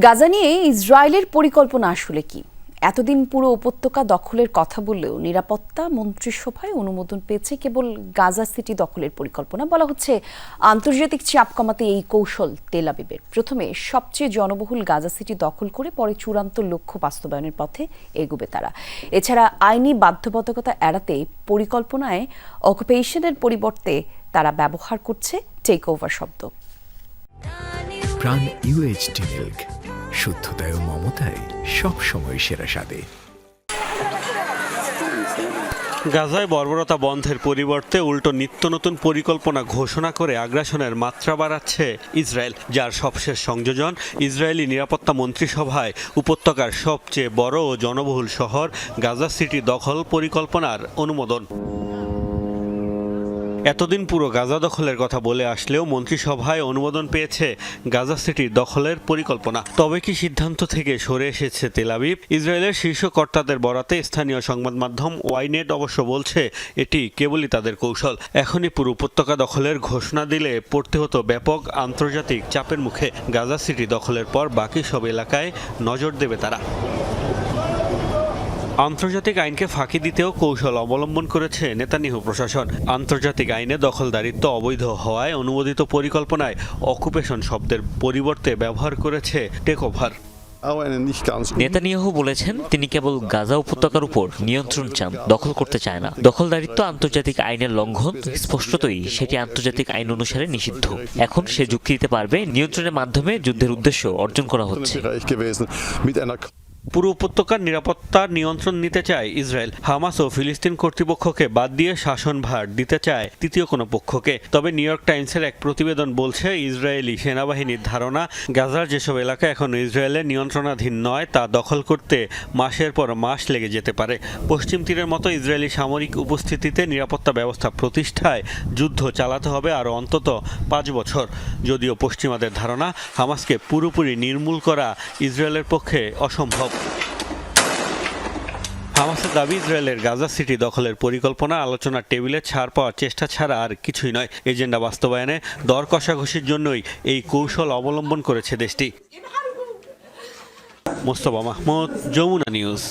গাজা নিয়ে ইসরায়েলের পরিকল্পনা আসলে কি? এতদিন পুরো উপত্যকা দখলের কথা বললেও নিরাপত্তা মন্ত্রিসভায় অনুমোদন পেয়েছে কেবল গাজা সিটি দখলের পরিকল্পনা। বলা হচ্ছে, আন্তর্জাতিক চাপ কমাতে এই কৌশল তেল আবিবের। প্রথমে, সবচেয়ে জনবহুল গাজা সিটি দখল করে পরে চূড়ান্ত লক্ষ্য বাস্তবায়নের পথে এগোবে তারা। এছাড়া, আইনি বাধ্যবাধকতা এড়াতে পরিকল্পনায় অকুপেশনের পরিবর্তে তারা ব্যবহার করছে টেক ওভার শব্দ শুদ্ধতায় ও মমতায় সবসময় সেরা স্বাদে। গাজায় বর্বরতা বন্ধের পরিবর্তে উল্টো নিত্য নতুন পরিকল্পনা ঘোষণা করে আগ্রাসনের মাত্রা বাড়াচ্ছে ইসরায়েল, যার সবশেষ সংযোজন ইসরায়েলি নিরাপত্তা মন্ত্রিসভায় উপত্যকার সবচেয়ে বড় ও জনবহুল শহর গাজা সিটি দখল পরিকল্পনার অনুমোদন। এতদিন পুরো গাজা দখলের কথা বলে আসলেও মন্ত্রিসভায় অনুমোদন পেয়েছে গাজা সিটির দখলের পরিকল্পনা। তবে কি সিদ্ধান্ত থেকে সরে এসেছে তেলাবিব ইসরায়েলের শীর্ষ কর্তাদের বরাতে স্থানীয় সংবাদ মাধ্যম ওয়াইনেট অবশ্য বলছে, এটি কেবলই তাদের কৌশল। এখনই পুরো উপত্যকা দখলের ঘোষণা দিলে পড়তে হতো ব্যাপক আন্তর্জাতিক চাপের মুখে। গাজা সিটি দখলের পর বাকি সব এলাকায় নজর দেবে তারা। আন্তর্জাতিক আইনকে ফাঁকি দিতেও কৌশল অবলম্বন করেছে নেতানিহু প্রশাসন। আন্তর্জাতিক আইনে দখলদারিত্ব অবৈধ হওয়ায় অনুমোদিত পরিকল্পনায় অকুপেশন শব্দের পরিবর্তে ব্যবহার করেছে take over aber eine nicht ganz Netanyahu বলেছেন, তিনি কেবল গাজা উপত্যকার উপর নিয়ন্ত্রণ চান, দখল করতে চায় না। দখলদারিত্ব আন্তর্জাতিক আইনের লঙ্ঘন স্পষ্টতই সেটি আন্তর্জাতিক আইন অনুসারে নিষিদ্ধ। এখন সে যুক্তি দিতে পারবে, নিয়ন্ত্রণের মাধ্যমে যুদ্ধের উদ্দেশ্য অর্জন করা হচ্ছে। পুরো উপত্যকার নিরাপত্তার নিয়ন্ত্রণ নিতে চায় ইসরায়েল। হামাস ও ফিলিস্তিন কর্তৃপক্ষকে বাদ দিয়ে শাসনভার দিতে চায় তৃতীয় কোনো পক্ষকে। তবে নিউ ইয়র্ক টাইমসের এক প্রতিবেদন বলছে, ইসরায়েলি সেনাবাহিনীর ধারণা, গাজার যেসব এলাকা এখন ইসরায়েলের নিয়ন্ত্রণাধীন নয়, তা দখল করতে মাসের পর মাস লেগে যেতে পারে। পশ্চিম তীরের মতো ইসরায়েলি সামরিক উপস্থিতিতে নিরাপত্তা ব্যবস্থা প্রতিষ্ঠায় যুদ্ধ চালাতে হবে আরও অন্তত পাঁচ বছর। যদিও পশ্চিমাদের ধারণা, হামাসকে পুরোপুরি নির্মূল করা ইসরায়েলের পক্ষে অসম্ভব। হামাসের দাবি, ইসরায়েলের গাজা সিটি দখলের পরিকল্পনা আলোচনার টেবিলে ছাড় পাওয়ার চেষ্টা ছাড়া আর কিছুই নয়। এজেন্ডা বাস্তবায়নে দর কষাকষির জন্যই এই কৌশল অবলম্বন করেছে দেশটি। মোস্তফা মাহমুদ, যমুনা নিউজ।